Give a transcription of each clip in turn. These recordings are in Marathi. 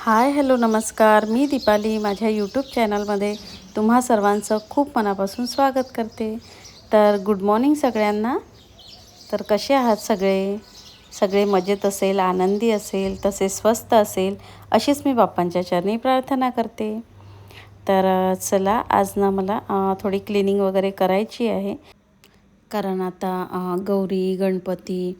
हाय हॅलो नमस्कार. मी दीपाली. माझ्या यूट्यूब चॅनलमध्ये तुम्हा सर्वांचं खूप मनापासून स्वागत करते. तर गुड मॉर्निंग सगळ्यांना. तर कसे आहात सगळे? सगळे मजेत असेल आनंदी असेल तसे स्वस्त असेल अशीच मी बाप्पांच्या चरणी प्रार्थना करते. तर चला आज ना मला थोडी क्लिनिंग वगैरे करायची आहे. कारण आता गौरी गणपती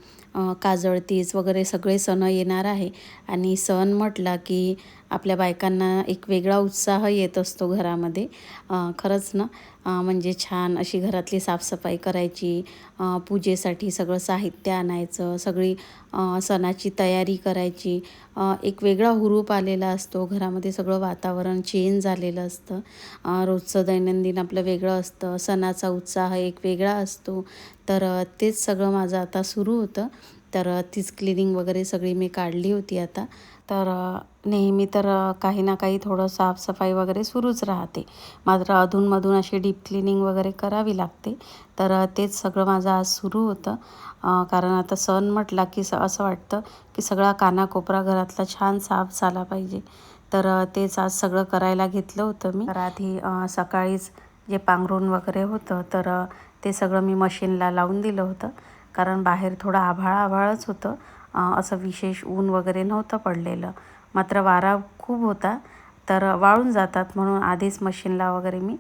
काजळ तीज वगैरे सगळे सण येणार आहे. आणि सण म्हटला की आपल्या बायकांना एक वेगळा उत्साह येत असतो घरामध्ये. खरंच ना? म्हणजे छान अशी घरातली साफसफाई करायची पूजेसाठी सगळं साहित्य आणायचं सगळी सणाची तयारी करायची. एक वेगळा हुरूप आलेला असतो. घरामध्ये सगळं वातावरण चेंज झालेलं असतं. रोजचं दैनंदिन आपलं वेगळं असतं. सणाचा उत्साह एक वेगळा असतो. तर तेच सगळं माझं आता सुरू होतं. तर तीच क्लिनिंग वगैरे सगळी मी काढली होती आता. तर नेहमी तर काही ना काही थोडं साफसफाई वगैरे सुरूच राहते. मात्र अधूनमधून अशी डीप क्लिनिंग वगैरे करावी लागते. तर तेच सगळं माझं आज सुरू होतं. कारण आता सण म्हटला की स असं वाटतं की सगळा कानाकोपरा घरातला छान साफ झाला पाहिजे. तर तेच आज सगळं करायला घेतलं होतं मी. तर आधी सकाळीच जे पांघरून वगैरे होतं तर ते सगळं मी मशीनला लावून दिलं होतं. कारण बाहेर थोडं आभाळ आभाळच होतं. असं विशेष ऊन वगैरे नव्हतं पडलेलं. मात्र वारा खूप होता. तर वाळून जातात म्हणून आधीच मशीनला वगैरे मी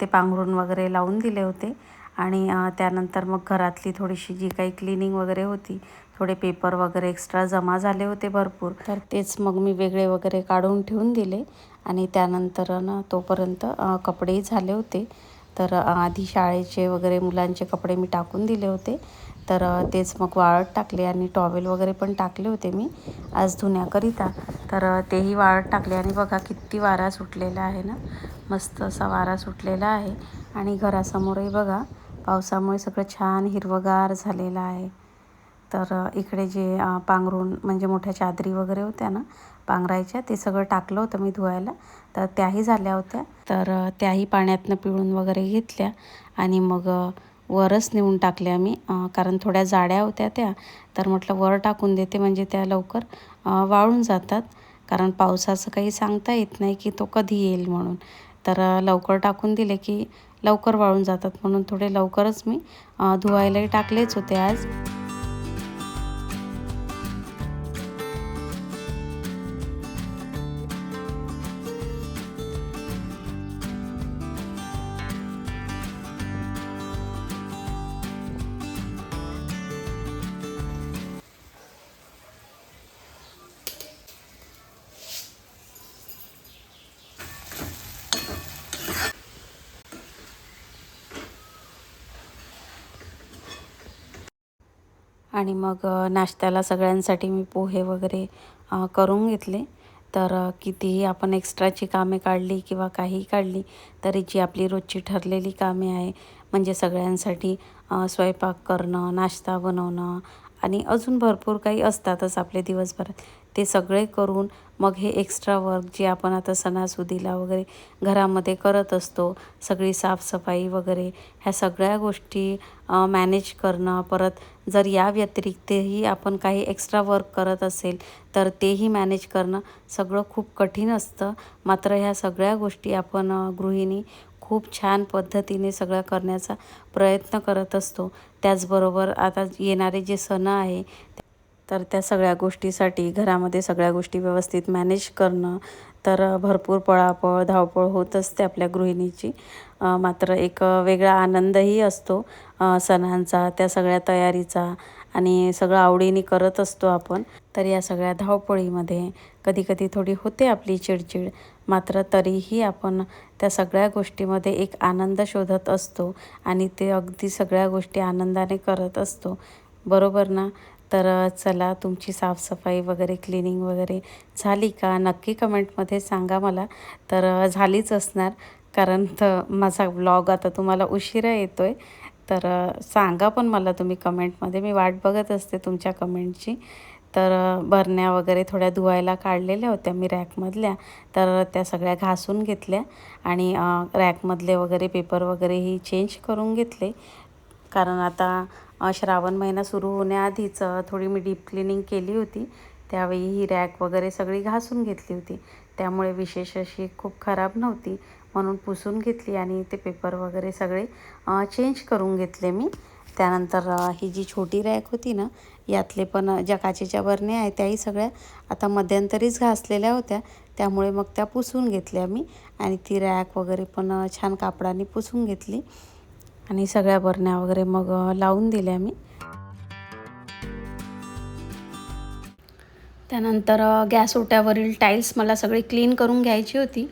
ते पांघरून वगैरे लावून दिले होते. आणि त्यानंतर मग घरातली थोडीशी जी काही क्लिनिंग वगैरे होती थोडे पेपर वगैरे एक्स्ट्रा जमा झाले होते भरपूर. तर तेच मग मी वेगळे वगैरे काढून ठेवून दिले. आणि त्यानंतर ना तोपर्यंत कपडेही झाले होते. तर आधी शाळेचे वगैरे मुलांचे कपडे मी टाकून दिले होते. तर तेच मग वाळत टाकले आणि टॉवेल वगैरे पण टाकले होते मी आज धुण्याकरिता. तर तेही वाळत टाकले आणि बघा किती वारा सुटलेला आहे ना. मस्त असा वारा सुटलेला आहे. आणि घरासमोरही बघा पावसामुळे सगळं छान हिरवंगार झालेलं आहे. तर इकडे जे पांघरून म्हणजे मोठ्या चादरी वगैरे होत्या ना पांघरायच्या ते सगळं टाकलं होतं मी धुवायला. तर त्याही झाल्या होत्या. तर त्याही पाण्यातनं पिळून वगैरे घेतल्या आणि मग वरच नेऊन टाकल्या मी. कारण थोड्या जाड्या होत्या त्या. तर म्हटलं वर टाकून देते म्हणजे त्या लवकर वाळून जातात. कारण पावसाचं काही सांगता येत नाही की तो कधी येईल म्हणून. तर लवकर टाकून दिले की लवकर वाळून जातात म्हणून थोडे लवकरच मी धुवायलाही टाकलेच होते आज. आणि मग नाश्त्याला सगळ्यांसाठी मी पोहे वगैरे करून घेतले. तर कितीही आपण एक्स्ट्राची कामे काढली किंवा काहीही काढली तरी जी आपली रोजची ठरलेली कामे आहे म्हणजे सगळ्यांसाठी स्वयंपाक करणं नाश्ता बनवणं आणि अजून भरपूर काही असतातच आपले दिवसभरात. ते सगळे करून मग हे एक्स्ट्रा वर्क जे आपण आता सणासुदीला वगैरे घरामध्ये करत असतो सगळी साफसफाई वगैरे ह्या सगळ्या गोष्टी मॅनेज करणं परत जर या व्यतिरिक्तही आपण काही एक्स्ट्रा वर्क करत असेल तर तेही मॅनेज करणं सगळं खूप कठीण असतं. मात्र ह्या सगळ्या गोष्टी आपण गृहिणी खूप छान पद्धतीने सगळं करण्याचा प्रयत्न करत असतो. त्याचबरोबर आता येणारे जे सण आहे तर त्या सगळ्या गोष्टीसाठी घरामध्ये सगळ्या गोष्टी व्यवस्थित मॅनेज करणं तर भरपूर पळापळ धावपळ होत असते आपल्या गृहिणीची. मात्र एक वेगळा आनंदही असतो सणांचा त्या सगळ्या तयारीचा आणि सगळं आवडीने करत असतो आपण. तर या सगळ्या धावपळीमध्ये कधी कधी थोडी होते आपली चिडचिड मात्र तरीही आपण त्या सगळ्या गोष्टीमध्ये एक आनंद शोधत असतो आणि ते अगदी सगळ्या गोष्टी आनंदाने करत असतो. बरोबर ना? तर चला तुमची साफसफाई वगैरे क्लिनिंग वगैरे झाली का? नक्की कमेंटमध्ये सांगा मला. तर झालीच असणार. कारण तर माझा ब्लॉग आता तुम्हाला उशिरा येतो आहे तर सांगा पण मला तुम्ही कमेंटमध्ये. मी वाट बघत असते तुमच्या कमेंटची. तर बरण्या वगैरे थोड्या धुवायला काढलेल्या होत्या मी रॅकमधल्या. तर त्या सगळ्या घासून घेतल्या. आणि रॅकमधले वगैरे पेपर वगैरेही चेंज करून घेतले. कारण आता श्रावण महिना सुरू होण्याआधीच थोडी मी डीप क्लिनिंग केली होती. त्यावेळी ही रॅक वगैरे सगळी घासून घेतली होती. त्यामुळे विशेष अशी खूप खराब नव्हती म्हणून पुसून घेतली आणि ते पेपर वगैरे सगळे चेंज करून घेतले मी. त्यानंतर ही जी छोटी रॅक होती ना यातले पण ज्या काचेच्या बरण्या आहेत त्याही सगळ्या आता मध्यंतरीच घासलेल्या होत्या. त्यामुळे मग त्या पुसून घेतल्या मी आणि ती रॅक वगैरे पण छान कापडाने पुसून घेतली. आणि सगळ्या बरण्या वगैरे मग लावून दिल्या मी. त्यानंतर गॅस ओट्यावरील टाईल्स मला सगळी क्लीन करून घ्यायची होती.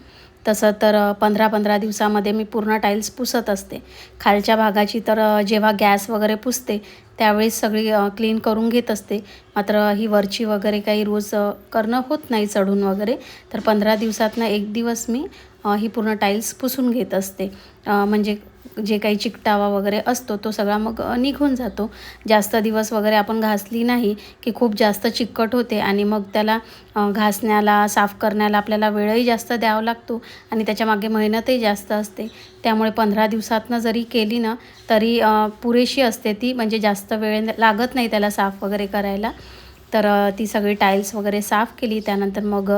तसं तर पंधरा पंधरा दिवसामध्ये मी पूर्ण टाईल्स पुसत असते. खालच्या भागाची तर जेव्हा गॅस वगैरे पुसते त्यावेळेस सगळी क्लीन करून घेत असते. मात्र ही वरची वगैरे काही रोज करणं होत नाही चढून वगैरे. तर पंधरा दिवसातनं एक दिवस मी ही पूर्ण टाईल्स पुसून घेत असते. म्हणजे जे काही चिकटावा वगैरे असतो तो सगळा मग निघून जातो. जास्त दिवस वगैरे आपण घासली नाही की खूप जास्त चिकट होते आणि मग त्याला घासण्याला साफ करण्याला आपल्याला वेळही जास्त द्यावा लागतो आणि त्याच्यामागे मेहनतही जास्त असते. त्यामुळे पंधरा दिवसातनं जरी केली ना तरी पुरेशी असते ती म्हणजे जास्त वेळ लागत नाही त्याला साफ वगैरे करायला. तर ती सगळी टाईल्स वगैरे साफ केली. त्यानंतर मग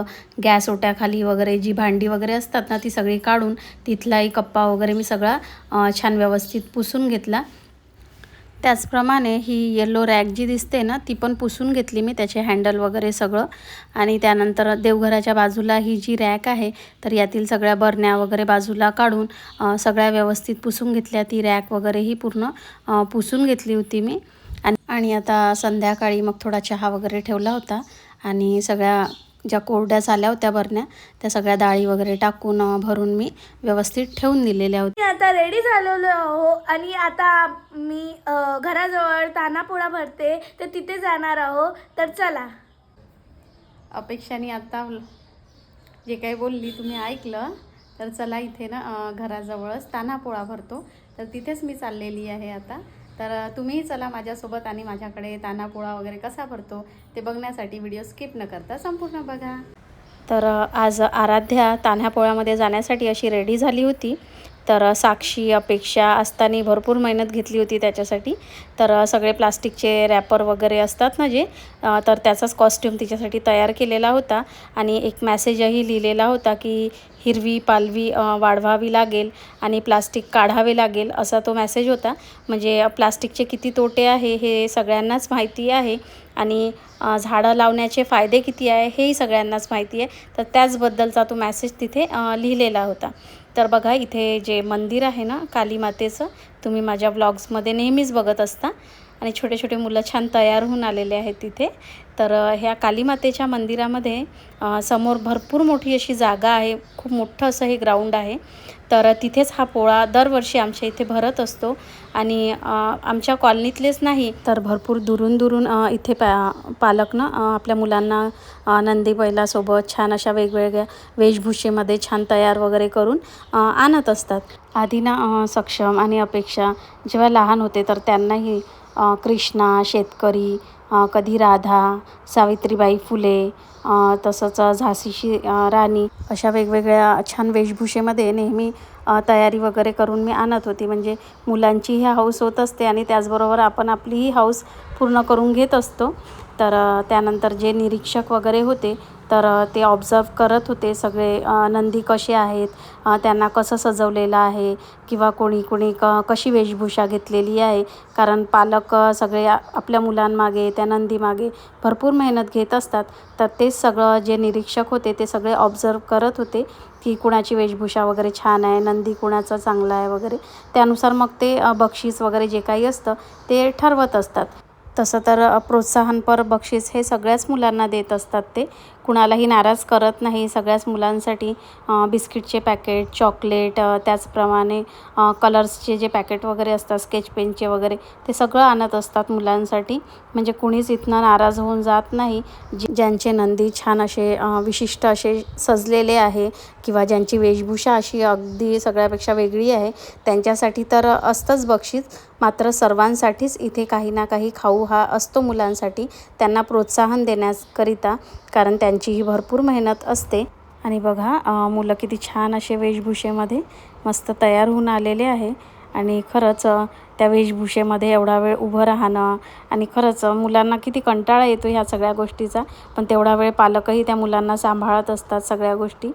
गॅस ओट्याखाली वगैरे जी भांडी वगैरे असतात ना ती सगळी काढून तिथलाही कप्पा वगैरे मी सगळा छान व्यवस्थित पुसून घेतला. त्याचप्रमाणे ही येलो रॅक जी दिसते ना ती पण पुसून घेतली मी. त्याचे हँडल वगैरे सगळं. आणि त्यानंतर देवघराच्या बाजूला ही जी रॅक आहे तर यातील सगळ्या बरण्या वगैरे बाजूला काढून सगळ्या व्यवस्थित पुसून घेतल्या. ती रॅक वगैरे ही पूर्ण पुसून घेतली होती मी. आणि आता संध्याकाळी मग थोडा चहा वगैरे ठेवला होता. आणि सगळ्या ज्या कोरड्या झाल्या होत्या बरण्या त्या सगळ्या डाळी वगैरे टाकून भरून मी व्यवस्थित ठेवून दिलेल्या होत्या. आता रेडी झालेलो आहो आणि आता मी घराजवळ तानापोळा भरते तर तिथे जाणार आहो. तर चला. अपेक्षाने आता जे काही बोलली तुम्ही ऐकलं तर चला इथे ना घराजवळच तान्हापोळा भरतो. तर तिथेच मी चाललेली आहे आता. तर तुम्हीही चला माझ्यासोबत आणि माझ्याकडे तान्हापोळा वगैरे कसा भरतो ते बघण्यासाठी व्हिडिओ स्किप न करता संपूर्ण बघा. तर आज आराध्या तान्हापोळ्यामध्ये जाण्यासाठी अशी रेडी झाली होती. तर साक्षी अपेक्षा असताना भरपूर मेहनत घेतली होती त्याच्यासाठी. तर सगळे प्लास्टिकचे रॅपर वगैरे असतात ना जे तर त्याचाच कॉस्ट्यूम तिच्यासाठी तयार केलेला होता. आणि एक मॅसेजही लिहिलेला होता की हिरवी पालवी वाढवावी लागेल आणि प्लास्टिक काढावे लागेल असा तो मॅसेज होता. म्हणजे प्लास्टिकचे किती तोटे आहे हे सगळ्यांनाच माहिती आहे आणि झाडं लावण्याचे फायदे किती आहे हेही सगळ्यांनाच माहिती आहे. तर त्याचबद्दलचा तो मॅसेज तिथे लिहिलेला होता. तर बघा इथे जे मंदिर आहे ना काली मातेचं तुम्ही माझ्या व्लॉग्समध्ये नेहमीच बघत असता. आणि छोटे छोटे मुलं छान तयार होऊन आलेले आहेत तिथे तर ह्या कालीमातेच्या मंदिरामध्ये समोर भरपूर मोठी अशी जागा आहे. खूप मोठं असं हे ग्राउंड आहे. तर तिथेच हा पोळा दरवर्षी आमच्या इथे भरत असतो. आणि आमच्या कॉलनीतलेच नाही तर भरपूर दुरून दुरून इथे पा पालकनं आपल्या मुलांना नंदीबैलासोबत नंदी बैलासोबत छान अशा वेगवेगळ्या वेशभूषेमध्ये छान तयार वगैरे करून आणत असतात. आधी ना सक्षम आणि अपेक्षा जेव्हा लहान होते तर त्यांनाही कृष्णा शेतकरी कधी राधा सावित्रीबाई फुले तसंच झाशीची राणी अशा वेगवेगळ्या छान वेशभूषेमध्ये नेहमी तयारी वगैरे करून मी आणत होती. म्हणजे मुलांचीही हौस होत असते आणि त्याचबरोबर आपण आपलीही हौस पूर्ण करून घेत असतो. तर त्यानंतर जे निरीक्षक वगैरे होते तर ते ऑब्झर्व करत होते सगळे नंदी कसे आहेत त्यांना कसं सजवलेलं आहे किंवा कोणी कोणी क कशी वेशभूषा घेतलेली आहे. कारण पालक सगळे आपल्या मुलांमागे त्या नंदीमागे भरपूर मेहनत घेत असतात. तर तेच सगळं जे निरीक्षक होते ते सगळे ऑब्झर्व करत होते की कुणाची वेशभूषा वगैरे छान आहे नंदी कुणाचा चांगला आहे वगैरे. त्यानुसार मग ते बक्षीस वगैरे जे काही असतं ते ठरवत असतात. तसं तर प्रोत्साहनपर बक्षीस हे सगळ्याच मुलांना देत असतात ते. कुणालाही नाराज करत नाही. सगळ्याच मुलांसाठी बिस्किटचे पॅकेट चॉकलेट त्याचप्रमाणे कलर्सचे जे पॅकेट वगैरे असतात स्केच पेनचे वगैरे ते सगळं आणत असतात मुलांसाठी. म्हणजे कुणीच इथनं नाराज होऊन जात नाही. जी ज्यांचे नंदी छान असे विशिष्ट असे सजलेले आहे किंवा ज्यांची वेशभूषा अशी अगदी सगळ्यापेक्षा वेगळी आहे त्यांच्यासाठी तर असतंच बक्षीस. मात्र सर्वांसाठीच इथे काही ना काही खाऊ हा असतो मुलांसाठी. त्यांना प्रोत्साहन देण्याकरिता कारण त्यांचीही भरपूर मेहनत असते. आणि बघा मुलं किती छान असे वेशभूषेमध्ये मस्त तयार होऊन आलेले आहे. आणि खरंच त्या वेशभूषेमध्ये एवढा वेळ उभं राहणं आणि खरंच मुलांना किती कंटाळा येतो ह्या सगळ्या गोष्टीचा. पण तेवढा वेळ पालकही त्या मुलांना सांभाळत असतात सगळ्या गोष्टी.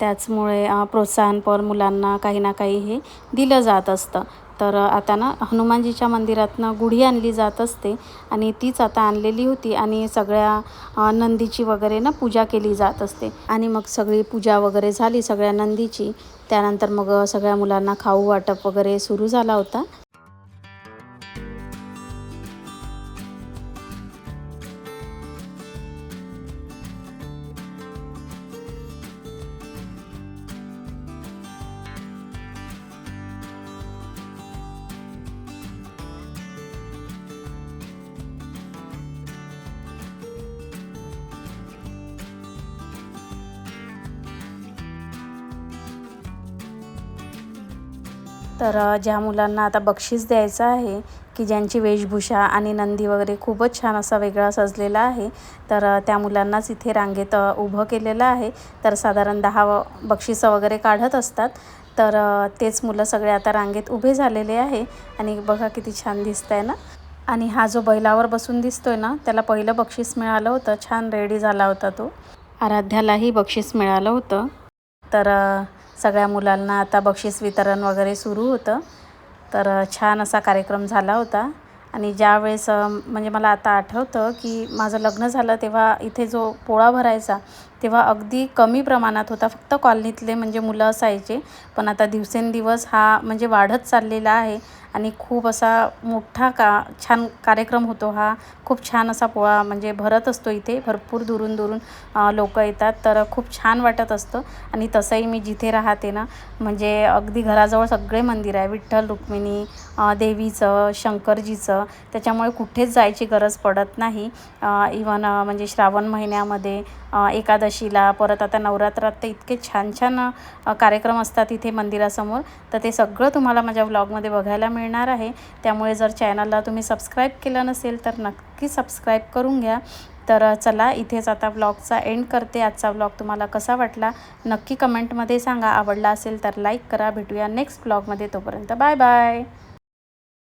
त्याचमुळे प्रोत्साहनपर मुलांना काही ना काही हे दिलं जात असतं. तर आता ना हनुमानजीच्या मंदिरातनं गुढी आणली जात असते आणि तीच आता आणलेली होती आणि सगळ्या नंदीची वगैरे ना पूजा केली जात असते. आणि मग सगळी पूजा वगैरे झाली सगळ्या नंदीची. त्यानंतर मग सगळ्या मुलांना खाऊ वाटप वगैरे सुरू झाला होता. तर ज्या मुलांना आता बक्षीस द्यायचं आहे की ज्यांची वेशभूषा आणि नंदी वगैरे खूपच छान असा वेगळा सजलेला आहे तर त्या मुलांनाच इथे रांगेत उभं केलेलं आहे. तर साधारण दहा बक्षिसं वगैरे काढत असतात. तर तेच मुलं सगळे आता रांगेत उभे झालेले आहे. आणि बघा किती छान दिसत आहे ना? आणि हा जो बैलावर बसून दिसतोय ना त्याला पहिलं बक्षीस मिळालं होतं. छान रेडी झाला होता तो. आराध्यालाही बक्षीस मिळालं होतं. तर सगळ्या मुलांना आता बक्षीस वितरण वगैरे सुरू होतं. तर छान असा कार्यक्रम झाला होता. आणि ज्यावेळेस म्हणजे मला आता आठवतं की माझं लग्न झालं तेव्हा इथे जो पोळा भरायचा तेव्हा अगदी कमी प्रमाणात होता. फक्त कॉलनीतले म्हणजे मुलं असायचे. पण आता दिवसेंदिवस हा म्हणजे वाढत चाललेला आहे आणि खूप असा मोठा का छान कार्यक्रम होतो हा. खूप छान असा पोळा म्हणजे भरत असतो इथे. भरपूर दुरून दुरून लोक येतात. तर खूप छान वाटत असतं. आणि तसंही मी जिथे राहते ना म्हणजे अगदी घराजवळ सगळे मंदिर आहे. विठ्ठल रुक्मिणी देवीचं शंकरजीचं. त्याच्यामुळे कुठेच जायची गरज पडत नाही. इवन म्हणजे श्रावण महिन्यामध्ये अ, एकादशीला परत आता नवरात्रात तर इतके छान छान कार्यक्रम असतात इथे मंदिरासमोर. तर ते सगळं तुम्हाला माझ्या व्लॉगमध्ये बघायला मिळणार आहे. त्यामुळे जर चॅनलला तुम्ही सबस्क्राईब केलं नसेल तर नक्की सबस्क्राईब करून घ्या. तर चला इथेच आता व्लॉगचा एंड करते. आजचा व्लॉग तुम्हाला कसा वाटला नक्की कमेंटमध्ये सांगा. आवडला असेल तर लाईक करा. भेटूया नेक्स्ट व्लॉगमध्ये तोपर्यंत बाय बाय